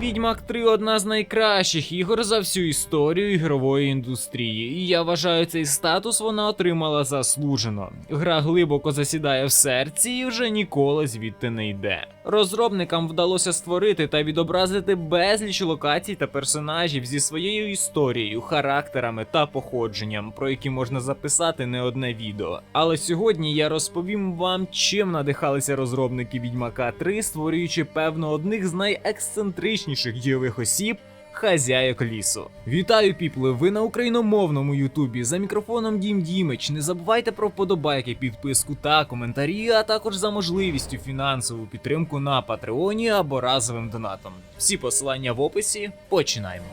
Відьмак 3 одна з найкращих ігор за всю історію ігрової індустрії, і я вважаю цей статус вона отримала заслужено. Гра глибоко засідає в серці і вже ніколи звідти не йде. Розробникам вдалося створити та відобразити безліч локацій та персонажів зі своєю історією, характерами та походженням, про які можна записати не одне відео. Але сьогодні я розповім вам, чим надихалися розробники Відьмака 3, створюючи певно одних з найексцентричніших дієвих осіб. Хазяїк лісу. Вітаю, піпли! Ви на україномовному Ютубі за мікрофоном Дім Дімич. Не забувайте про вподобайки, підписку та коментарі, а також за можливістю фінансову підтримку на Патреоні або разовим донатом. Всі посилання в описі. Починаємо.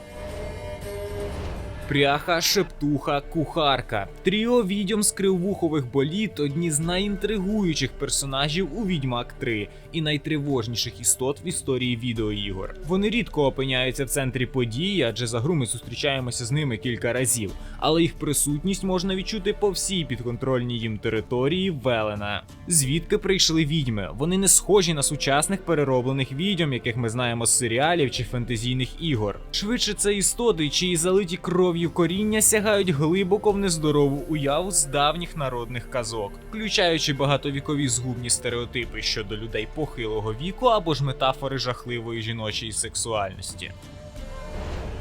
Пряха, шептуха, кухарка. Тріо відьом з криввухових боліт одні з найінтригуючих персонажів у Відьмак 3 і найтривожніших істот в історії відеоігор. Вони рідко опиняються в центрі події, адже за гру ми зустрічаємося з ними кілька разів, але їх присутність можна відчути по всій підконтрольній їм території Велена. Звідки прийшли відьми? Вони не схожі на сучасних перероблених відьом, яких ми знаємо з серіалів чи фентезійних ігор. Швидше це істоти, чиї залиті кров'ю коріння сягають глибоко в нездорову уяву з давніх народних казок, включаючи багатовікові згубні стереотипи щодо людей похилого віку або ж метафори жахливої жіночої сексуальності.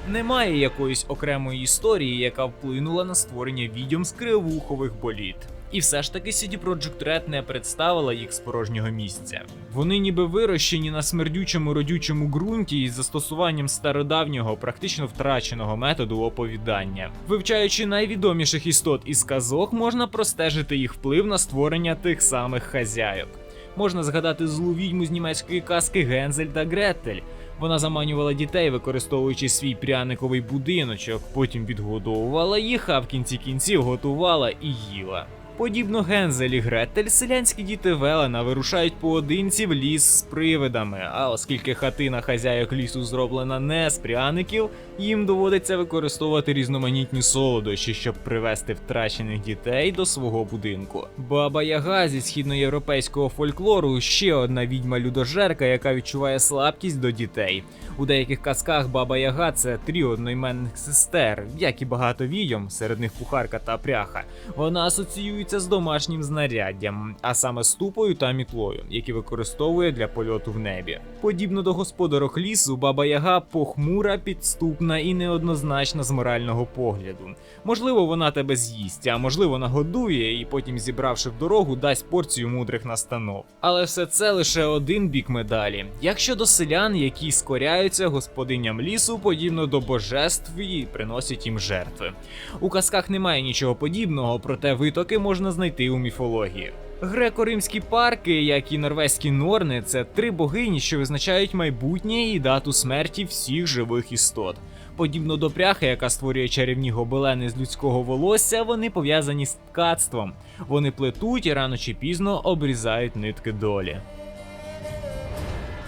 Немає якоїсь окремої історії, яка вплинула на створення відьом з кривухових боліт. І все ж таки CD Projekt Red не представила їх з порожнього місця. Вони ніби вирощені на смердючому родючому ґрунті із застосуванням стародавнього, практично втраченого методу оповідання. Вивчаючи найвідоміших істот із казок, можна простежити їх вплив на створення тих самих хазяйок. Можна згадати злу відьму з німецької казки Гензель та Гретель. Вона заманювала дітей, використовуючи свій пряниковий будиночок, потім відгодовувала їх, а в кінці кінців готувала і їла. Подібно Гензель Гретель, селянські діти Велена вирушають поодинці в ліс з привидами. А оскільки хатина хазяїк лісу зроблена не з пряників, їм доводиться використовувати різноманітні солодощі, щоб привести втрачених дітей до свого будинку. Баба Яга зі східноєвропейського фольклору ще одна відьма людожерка, яка відчуває слабкість до дітей. У деяких казках Баба Яга це тріо одноіменних сестер, як і багато відьом, серед них кухарка та пряха. Вона асоціюється з домашнім знаряддям, а саме ступою та мітлою, які використовує для польоту в небі. Подібно до господарок лісу, Баба Яга похмура, підступна і неоднозначна з морального погляду. Можливо, вона тебе з'їсть, а можливо, нагодує і потім, зібравши в дорогу, дасть порцію мудрих настанов. Але все це лише один бік медалі. Як щодо селян, які скоряються господиням лісу, подібно до божеств і приносять їм жертви. У казках немає нічого подібного, проте витоки можна знайти у міфології. Греко-римські парки, як і норвезькі норни, це три богині, що визначають майбутнє і дату смерті всіх живих істот. Подібно до пряхи, яка створює чарівні гобелени з людського волосся, вони пов'язані з ткацтвом. Вони плетуть і рано чи пізно обрізають нитки долі.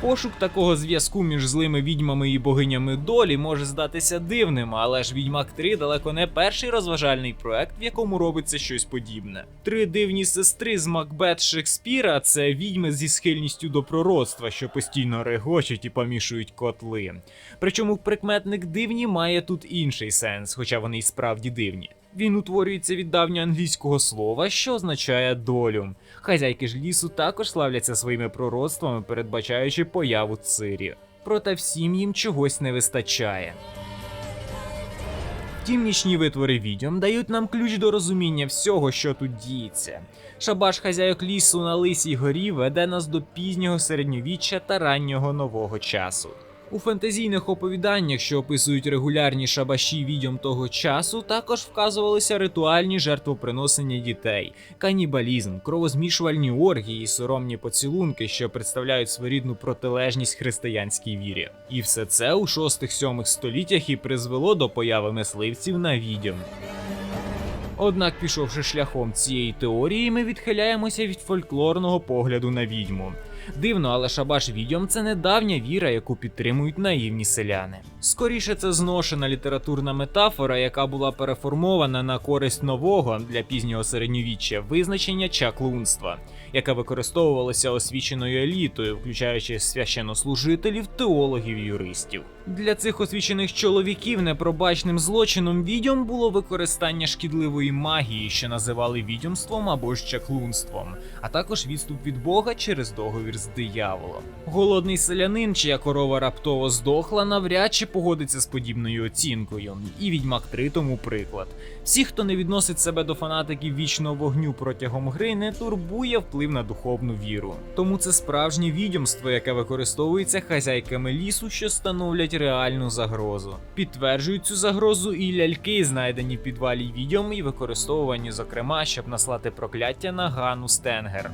Пошук такого зв'язку між злими відьмами і богинями долі може здатися дивним, але ж Відьмак 3 далеко не перший розважальний проект, в якому робиться щось подібне. Три дивні сестри з Макбет Шекспіра це відьми зі схильністю до пророцтва, що постійно регочуть і помішують котли. Причому прикметник дивні має тут інший сенс, хоча вони й справді дивні. Він утворюється від давньоанглійського слова, що означає долю. Хазяйки ж лісу також славляться своїми пророцтвами, передбачаючи появу цирі. Проте всім їм чогось не вистачає. Втім, нічні витвори відьом дають нам ключ до розуміння всього, що тут діється. Шабаш хазяйок лісу на лисій горі веде нас до пізнього середньовіччя та раннього нового часу. У фентезійних оповіданнях, що описують регулярні шабаші відьом того часу, також вказувалися ритуальні жертвоприносення дітей, канібалізм, кровозмішувальні оргії і соромні поцілунки, що представляють своєрідну протилежність християнській вірі. І все це у 6-7 століттях і призвело до появи мисливців на відьом. Однак, пішовши шляхом цієї теорії, ми відхиляємося від фольклорного погляду на відьму. Дивно, але шабаш відьом це недавня віра, яку підтримують наївні селяни. Скоріше це зношена літературна метафора, яка була переформована на користь нового для пізнього середньовіччя визначення чаклунства, яке використовувалося освіченою елітою, включаючи священнослужителів, теологів, юристів. Для цих освічених чоловіків непробачним злочином відьом було використання шкідливої магії, що називали відьомством або ж чаклунством, а також відступ від Бога через договір з дияволом. Голодний селянин, чия корова раптово здохла, навряд чи погодиться з подібною оцінкою. І відьмак 3 тому приклад. Всі, хто не відносить себе до фанатиків вічного вогню протягом гри, не турбує вплив на духовну віру. Тому це справжнє відьомство, яке використовується хазяйками лісу, що становлять реальну загрозу. Підтверджують цю загрозу і ляльки, знайдені в підвалі відьом, і використовувані, зокрема, щоб наслати прокляття на Гану Стенгер.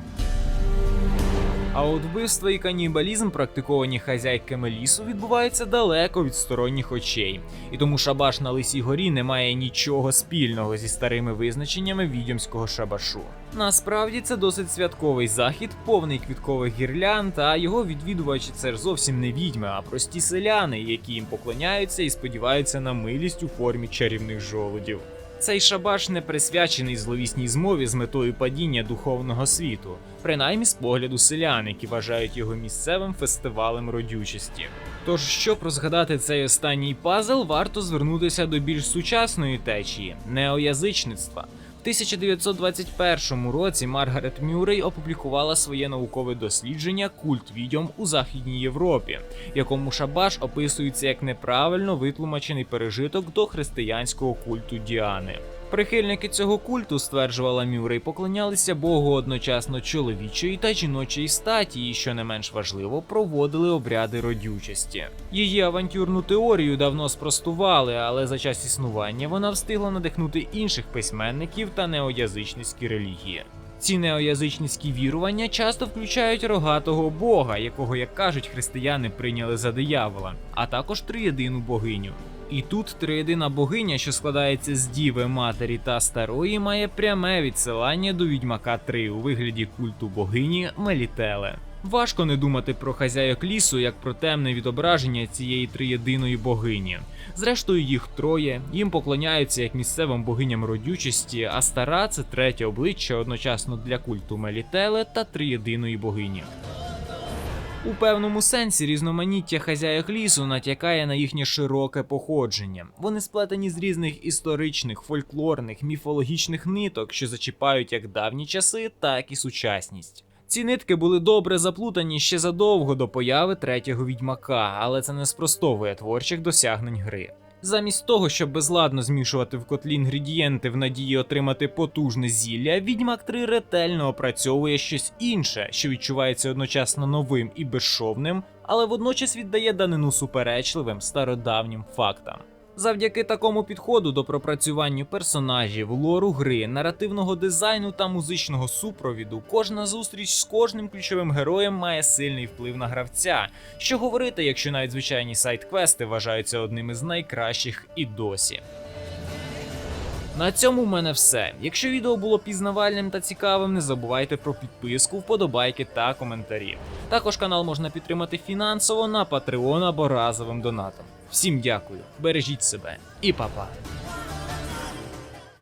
А от вбивства і канібалізм, практиковані хазяйками лісу, відбуваються далеко від сторонніх очей, і тому шабаш на лисій горі не має нічого спільного зі старими визначеннями відьомського шабашу. Насправді це досить святковий захід, повний квіткових гірлянд, а його відвідувачі це ж зовсім не відьми, а прості селяни, які їм поклоняються і сподіваються на милість у формі чарівних жолудів. Цей шабаш не присвячений зловісній змові з метою падіння духовного світу, принаймні з погляду селян, які вважають його місцевим фестивалем родючості. Тож, щоб розгадати цей останній пазл, варто звернутися до більш сучасної течії неоязичництва. В 1921 році Маргарет Мюррей опублікувала своє наукове дослідження Культ відьом у Західній Європі, якому шабаш описується як неправильно витлумачений пережиток до християнського культу Діани. Прихильники цього культу, стверджувала Мюррей, поклонялися Богу одночасно чоловічої та жіночої статі, і що не менш важливо, проводили обряди родючості. Її авантюрну теорію давно спростували, але за час існування вона встигла надихнути інших письменників та неоязичницькі релігії. Ці неоязичницькі вірування часто включають рогатого бога, якого, як кажуть, християни прийняли за диявола, а також триєдину богиню. І тут триєдина богиня, що складається з діви, матері та старої, має пряме відсилання до відьмака 3 у вигляді культу богині Мелітеле. Важко не думати про хазяйок лісу як про темне відображення цієї триєдиної богині. Зрештою, їх троє, їм поклоняються як місцевим богиням родючості, а стара це третє обличчя одночасно для культу Мелітеле та триєдиної богині. У певному сенсі різноманіття хазяїв лісу натякає на їхнє широке походження. Вони сплетені з різних історичних, фольклорних, міфологічних ниток, що зачіпають як давні часи, так і сучасність. Ці нитки були добре заплутані ще задовго до появи третього відьмака, але це не спростовує творчих досягнень гри. Замість того, щоб безладно змішувати в котлі інгредієнти в надії отримати потужне зілля, відьмак 3 ретельно опрацьовує щось інше, що відчувається одночасно новим і безшовним, але водночас віддає данину суперечливим стародавнім фактам. Завдяки такому підходу до пропрацювання персонажів, лору гри, наративного дизайну та музичного супровіду, кожна зустріч з кожним ключовим героєм має сильний вплив на гравця. Що говорити, якщо навіть звичайні сайт-квести вважаються одним із найкращих і досі. На цьому в мене все. Якщо відео було пізнавальним та цікавим, не забувайте про підписку, вподобайки та коментарі. Також канал можна підтримати фінансово на Patreon або разовим донатом. Всім дякую, бережіть себе і па-па.